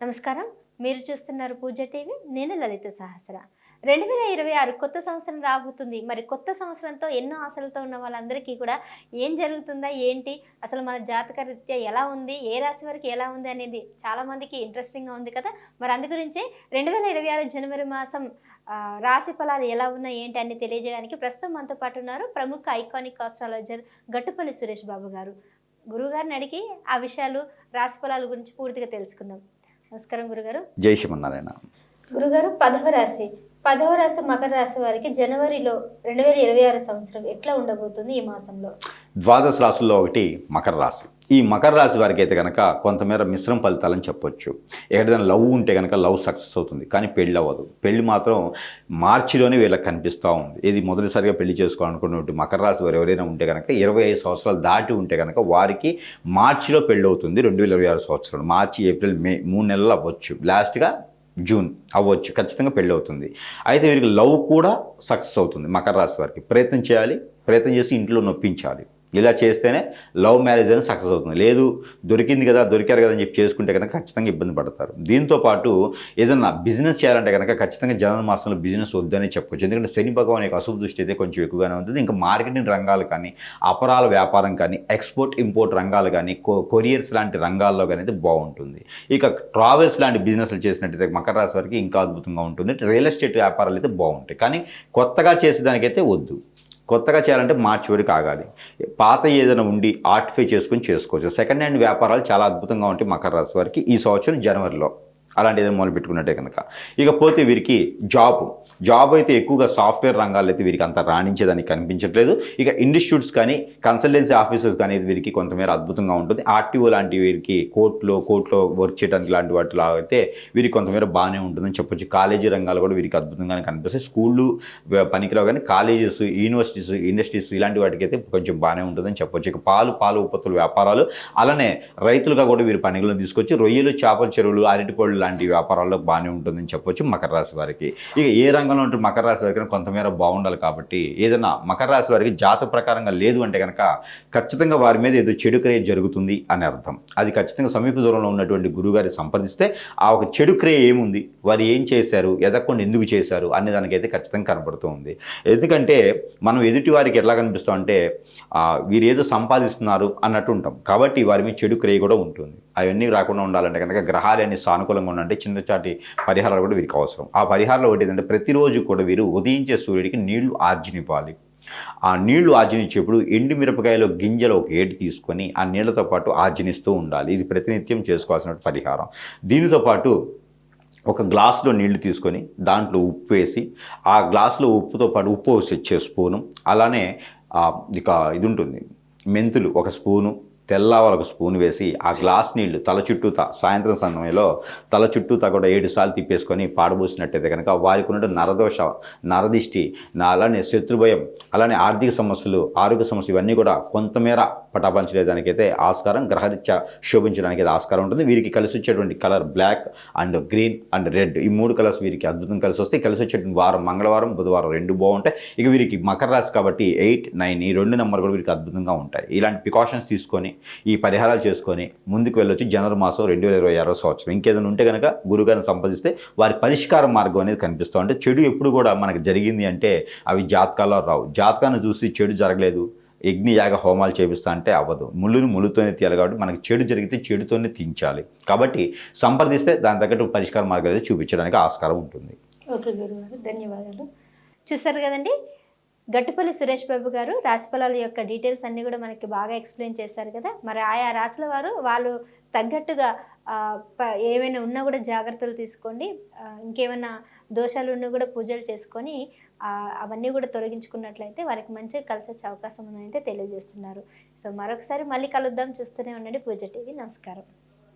నమస్కారం. మీరు చూస్తున్నారు పూజ టీవీ. నేను లలిత సహస్ర. రెండు వేల ఇరవై ఆరు కొత్త సంవత్సరం రాబోతుంది. మరి కొత్త సంవత్సరంతో ఎన్నో ఆశలతో ఉన్న వాళ్ళందరికీ కూడా ఏం జరుగుతుందా ఏంటి అసలు మన జాతక రీత్యా ఎలా ఉంది ఏ రాశి వరకు ఎలా ఉంది అనేది చాలామందికి ఇంట్రెస్టింగ్గా ఉంది కదా. మరి అందు గురించి రెండు వేల ఇరవై ఆరు జనవరి మాసం రాశి ఫలాలు ఎలా ఉన్నాయి ఏంటి అని తెలియజేయడానికి ప్రస్తుతం మనతో పాటు ఉన్నారు ప్రముఖ ఐకానిక్ ఆస్ట్రాలజర్ గట్టుపల్లి సురేష్ బాబు గారు. గురుగారిని అడిగి ఆ విషయాలు రాశి ఫలాల గురించి పూర్తిగా తెలుసుకుందాం. నమస్కారం గురుగారు. జై శ్రీమన్నారాయణ. గురుగారు పదవ రాశి. పదవ రాశి మకర రాశి వారికి జనవరిలో రెండు వేల ఇరవై ఆరు సంవత్సరం ఎట్లా ఉండబోతుంది ఈ మాసంలో? ద్వాదశ రాశుల్లో ఒకటి మకర రాశి. ఈ మకర రాశి వారికి అయితే కనుక కొంతమేర మిశ్రమ ఫలితాలని చెప్పొచ్చు. ఎక్కడైనా లవ్ ఉంటే కనుక లవ్ సక్సెస్ అవుతుంది. కానీ పెళ్ళి అవ్వదు. పెళ్ళి మాత్రం మార్చిలోనే వీళ్ళకి కనిపిస్తూ ఉంది. ఇది మొదటిసారిగా పెళ్ళి చేసుకోవాలనుకున్నటువంటి మకర రాశి వారు ఎవరైనా ఉంటే కనుక ఇరవై ఐదు సంవత్సరాలు దాటి ఉంటే కనుక వారికి మార్చిలో పెళ్ళి అవుతుంది రెండు వేల ఇరవై ఆరు సంవత్సరం మార్చి ఏప్రిల్ మే మూడు నెలలు అవ్వచ్చు. లాస్ట్గా జూన్ అవ్వచ్చు. ఖచ్చితంగా పెళ్ళి అవుతుంది. అయితే వీరికి లవ్ కూడా సక్సెస్ అవుతుంది మకర రాశి వారికి. ప్రయత్నం చేయాలి. ప్రయత్నం చేసి ఇంట్లో నొప్పించాలి. ఇలా చేస్తేనే లవ్ మ్యారేజ్ అని సక్సెస్ అవుతుంది. లేదు దొరికింది కదా దొరికారు కదా అని చెప్పి చేసుకుంటే కనుక ఖచ్చితంగా ఇబ్బంది పడతారు. దీంతో పాటు ఏదన్నా బిజినెస్ చేయాలంటే కనుక ఖచ్చితంగా జనవరి మాసంలో బిజినెస్ వద్దని చెప్పొచ్చు. ఎందుకంటే శని భగవాన్ యొక్క అశుభ దృష్టి అయితే కొంచెం ఎక్కువగానే ఉంటుంది. ఇంకా మార్కెటింగ్ రంగాలు కానీ అపరాల వ్యాపారం కానీ ఎక్స్పోర్ట్ ఇంపోర్ట్ రంగాలు కానీ కొరియర్స్ లాంటి రంగాల్లో కానీ అయితే బాగుంటుంది. ఇక ట్రావెల్స్ లాంటి బిజినెస్లు చేసినట్టయితే మకర రాశి వారికి ఇంకా అద్భుతంగా ఉంటుంది. రియల్ ఎస్టేట్ వ్యాపారాలు అయితే బాగుంటాయి. కానీ కొత్తగా చేసేదానికైతే వద్దు. కొత్తగా చేయాలంటే మార్చి వరకు ఆగాలి. పాత ఏదైనా ఉండి ఆర్టిఫై చేసుకొని చేసుకోవచ్చు. సెకండ్ హ్యాండ్ వ్యాపారాలు చాలా అద్భుతంగా ఉంటాయి మకర రాశి వారికి ఈ సంవత్సరం జనవరిలో. అలాంటి ఏదైనా మొదలు పెట్టుకున్నట్టే కనుక. ఇకపోతే వీరికి జాబ్. జాబ్ అయితే ఎక్కువగా సాఫ్ట్వేర్ రంగాల్లో అయితే వీరికి అంత రాణించేదానికి కనిపించట్లేదు. ఇక ఇన్స్టిట్యూట్స్ కానీ కన్సల్టెన్సీ ఆఫీసర్స్ కానీ వీరికి కొంతమేర అద్భుతంగా ఉంటుంది. ఆర్టీఓ లాంటి వీరికి కోర్టులో కోర్టులో వర్క్ చేయడానికి లాంటి వాటిలో అయితే వీరికి కొంతమేర బాగానే ఉంటుందని చెప్పొచ్చు. కాలేజీ రంగాలు కూడా వీరికి అద్భుతంగానే కనిపిస్తాయి. స్కూళ్ళు పనికిరావు కానీ కాలేజెస్ యూనివర్సిటీస్ ఇండస్ట్రీస్ ఇలాంటి వాటికి అయితే కొంచెం బాగానే ఉంటుందని చెప్పొచ్చు. ఇక పాలు పాలు ఉత్పత్తుల వ్యాపారాలు. అలానే రైతులుగా కూడా వీరు పనిలో తీసుకొచ్చి రొయ్యలు చేపల చెరువులు అరటిపళ్ళు లాంటి వ్యాపారాల్లో బాగానే ఉంటుందని చెప్పొచ్చు మకర రాశి వారికి. ఇక ఏ రంగంలో ఉంటే మకర రాశి వారికి కొంతమేర బాగుండాలి కాబట్టి ఏదైనా మకర రాశి వారికి జాత ప్రకారంగా లేదు అంటే కనుక ఖచ్చితంగా వారి మీద ఏదో చెడు క్రియ జరుగుతుంది అని అర్థం. అది ఖచ్చితంగా సమీప దూరంలో ఉన్నటువంటి గురువుగారి సంప్రదిస్తే ఆ ఒక చెడు క్రియ ఏముంది? వారు ఏం చేశారు? ఎదగకుండా ఎందుకు చేశారు? అనే దానికైతే ఖచ్చితంగా కనబడుతూ ఉంది. ఎందుకంటే మనం ఎదుటి వారికి ఎట్లా కనిపిస్తాం అంటే వీరు ఏదో సంపాదిస్తున్నారు అన్నట్టు ఉంటాం. కాబట్టి వారి మీద చెడు క్రియ కూడా ఉంటుంది. అవన్నీ రాకుండా ఉండాలంటే కనుక గ్రహాలన్నీ సానుకూలంగా ఉండాలంటే చిన్నచాటి పరిహారాలు కూడా వీరికి అవసరం. ఆ పరిహారాలు ఒకటి ఏంటంటే ప్రతిరోజు కూడా వీరు ఉదయించే సూర్యుడికి నీళ్ళు ఆర్జనివ్వాలి. ఆ నీళ్ళు ఆర్జనిచ్చేప్పుడు ఎండు మిరపకాయలో గింజలు ఒక ఏడు తీసుకొని ఆ నీళ్ళతో పాటు ఆర్జనిస్తూ ఉండాలి. ఇది ప్రతినిత్యం చేసుకోవాల్సిన పరిహారం. దీనితో పాటు ఒక గ్లాసులో నీళ్ళు తీసుకొని దాంట్లో ఉప్పు వేసి ఆ గ్లాసులో ఉప్పుతో పాటు ఉప్పు వచ్చే స్పూను అలానే ఇక ఇది ఉంటుంది. మెంతులు ఒక స్పూను తెల్లవారు ఒక స్పూన్ వేసి ఆ గ్లాస్ నీళ్ళు తల చుట్టూతా సాయంత్రం సమయంలో తల చుట్టూతా కూడా ఏడు సార్లు తిప్పేసుకొని పాడబోసినట్టయితే కనుక వారికి ఉన్న నరదోష నరదిష్టి అలానే శత్రుభయం అలానే ఆర్థిక సమస్యలు ఆరోగ్య సమస్యలు ఇవన్నీ కూడా కొంతమేర పటాపంచలేదానికైతే ఆస్కారం గ్రహరీత్యా శోభించడానికి అయితే ఆస్కారం ఉంటుంది. వీరికి కలిసి వచ్చేటువంటి colour black and green and red. ఈ మూడు కలర్స్ వీరికి అద్భుతం కలిసి వస్తే కలిసి వచ్చేటువంటి వారం మంగళవారం బుధవారం రెండు బాగుంటాయి. ఇక వీరికి మకర రాశి కాబట్టి ఎయిట్ నైన్ ఈ రెండు నెంబర్ కూడా వీరికి అద్భుతంగా ఉంటాయి. ఇలాంటి ప్రికాషన్స్ తీసుకొని ఈ పరిహారాలు చేసుకొని ముందుకు వెళ్ళొచ్చు జనవరి మాసం రెండు వేల ఇరవై ఆరో సంవత్సరం. ఇంకేదైనా ఉంటే కనుక గురుగారిని సంపాదిస్తే వారి పరిష్కార మార్గం అనేది కనిపిస్తూ ఉంటే చెడు ఎప్పుడు కూడా మనకు జరిగింది అంటే అవి జాతకాల్లో రావు. జాతకాన్ని చూసి చెడు జరగలేదు. యజ్ఞ యాగ హోమాలు చేపిస్తా అంటే అవ్వదు. ముళ్ళుని ముళ్ళుతోనే తీయాలి కాబట్టి మనకి చెడు జరిగితే చెడుతోనే తించాలి. కాబట్టి సంప్రదిస్తే దాని తగ్గట్టు పరిష్కార మార్గం చూపించడానికి ఆస్కారం ఉంటుంది. ఓకే గురుగారు ధన్యవాదాలు. చూసారు కదండి? గట్టుపల్లి సురేష్ బాబు గారు రాశిఫలాల యొక్క డీటెయిల్స్ అన్నీ కూడా మనకి బాగా ఎక్స్ప్లెయిన్ చేశారు కదా. మరి ఆయా రాశుల వారు వాళ్ళు తగ్గట్టుగా ఏమైనా ఉన్నా కూడా జాగ్రత్తలు తీసుకోండి. ఇంకేమైనా దోషాలు ఉన్నా కూడా పూజలు చేసుకొని అవన్నీ కూడా తొలగించుకున్నట్లయితే వారికి మంచిగా కలిసి వచ్చే అవకాశం ఉందని అయితే తెలియజేస్తున్నారు. సో మరొకసారి మళ్ళీ కలుద్దాం. చూస్తూనే ఉండండి. పూజ టీవీ. నమస్కారం.